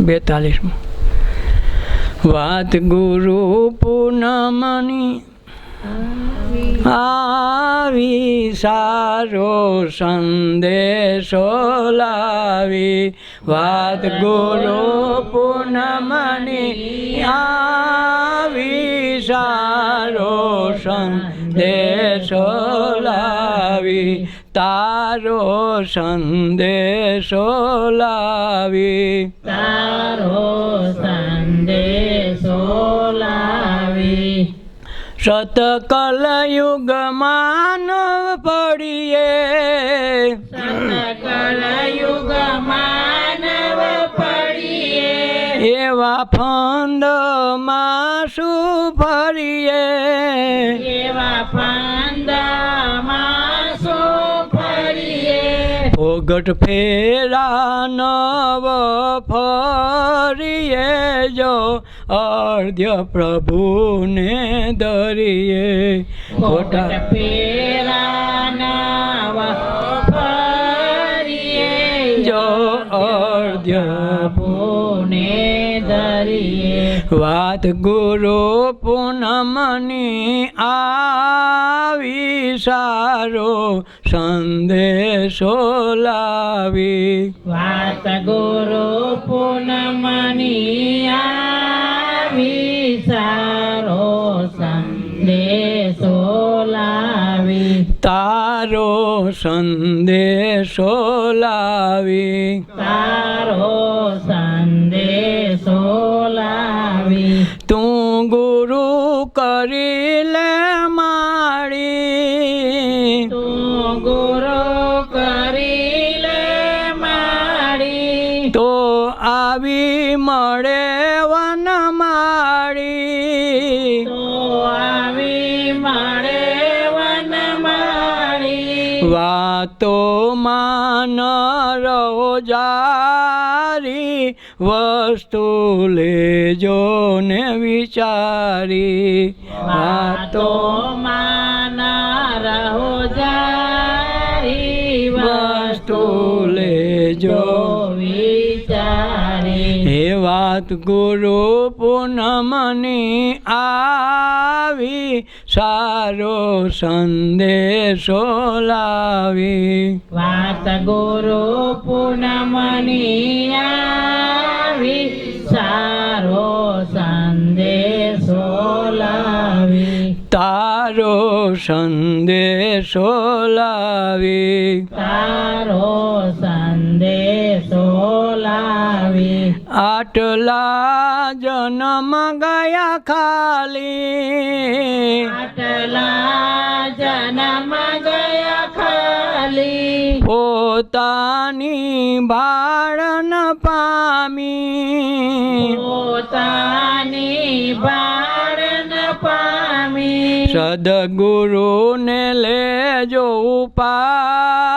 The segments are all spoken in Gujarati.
બેતાલીસમાં. વાત ગુરુ પૂનમની આવી સારો સંદેશો લાવી. વાત ગુરુ પૂનમની આવી સારો સંદેશો તારો સંદેશો લાવી. તારો સંદેશો લાવી. સતકલયુગ માનવ પડીએ. સતકલ માનવ પડીએ. એવા ફંદમાં શું ફરીએ એવા ફંદામાં ફોગટ ફેરા નવ ફરીએ જો અર્ધ્ય પ્રભુને દરિયે ખોટા ફેરા નવ ફરીએ જો અર્ધ્ય પુને દરિયે વાત ગુરુ પૂનમની આવી સારો સંદેશો લાવી. વાત ગુરુ પૂનમની આવી સારો સંદેશો લાવી. તારો સંદેશો લાવી. તારો સંદેશો લાવી. તું ગુરુ કરી આવી મળે વન માડી આવી મળે વન માડી વાતો માન રહો જારી વસ્તુ લેજો ને વિચારી. વાતો માના વાત ગુરુ પૂનમની આવી સારો સંદેશો લાવી. વાત ગુરુ પૂનમની આવી સારો સંદેશો લાવી. તારો સંદેશો લાવી. તારો આટલા જન્મ ગયા ખાલી. આટલા જન્મ ગયા ખાલી. પોતાની ભાળન પામી. પોતાની બાળન પામી. સદગુરુને લેજો ઉપાસી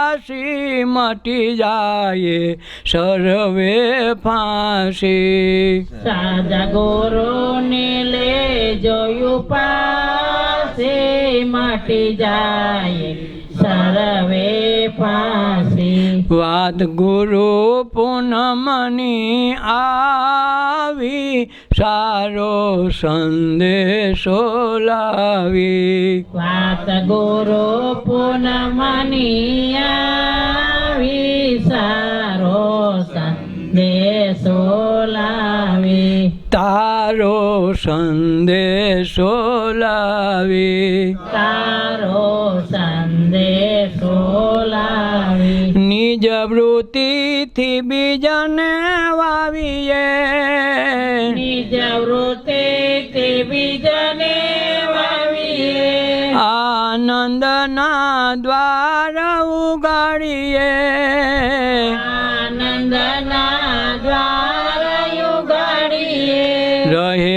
મટી જાય સર્વે ફાંસી. સાજા ગુરુને લે જોયું પાસે મટી જાય સર્વે ફાંસી. વાત ગુરુ પૂનમની આવી સારો સંદેશો લાવી. વાત ગુરુ પૂનમની આવી સારો સંદેશો લાવી તારો સંદેશો લાવી તારો સંદેશો લાવી નિજ વૃત્તિથી બીજને વાવીએ નિજ વૃત્તિ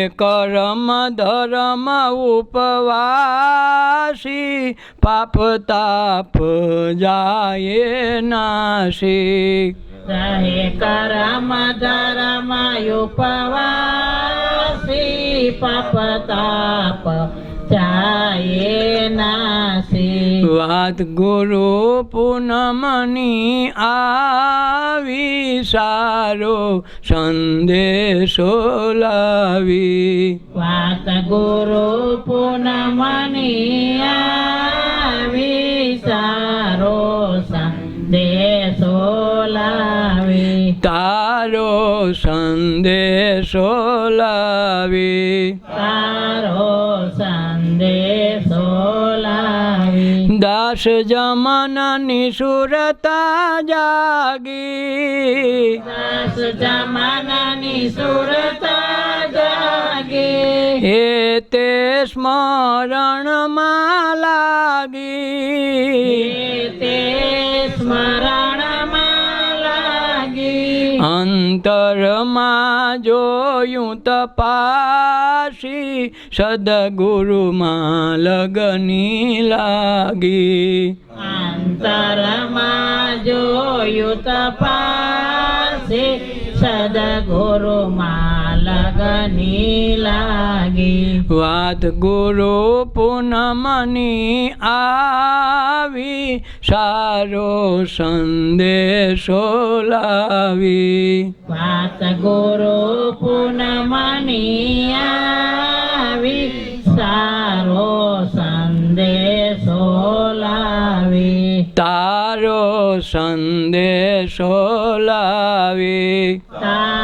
કરમ ધર્મ ઉપવાસી પાપ તાપ જાય નાશી. રહે કરમ ધર્મ ઉપવાસી પાપ તાપ જાય નાસી. વાત વાત ગુરુ પૂનમની આવી સારો સંદેશો લાવી. વાત ગુરુ પૂનમની આવી સારો સંદેશો લાવી. તારો સંદેશો લાવી. દાસ જમાનાની સુરતા જાગી. દાસ જમાનાની સુરતા જાગી. હે તે સ્મરણમાં લાગી. અંતરમાં જોયું તપાસી સદગુરુમાં લગની લાગી. અંતરમાં જોયું તપાસી સદગુરુમાં લગની લાગી. વાત ગુરુ પૂનમની આવી સારો સંદેશો લાવી. વાત ગુરુ પૂનમની આવી સારો સંદેશો લાવી. તારો સંદેશો લાવી. તારો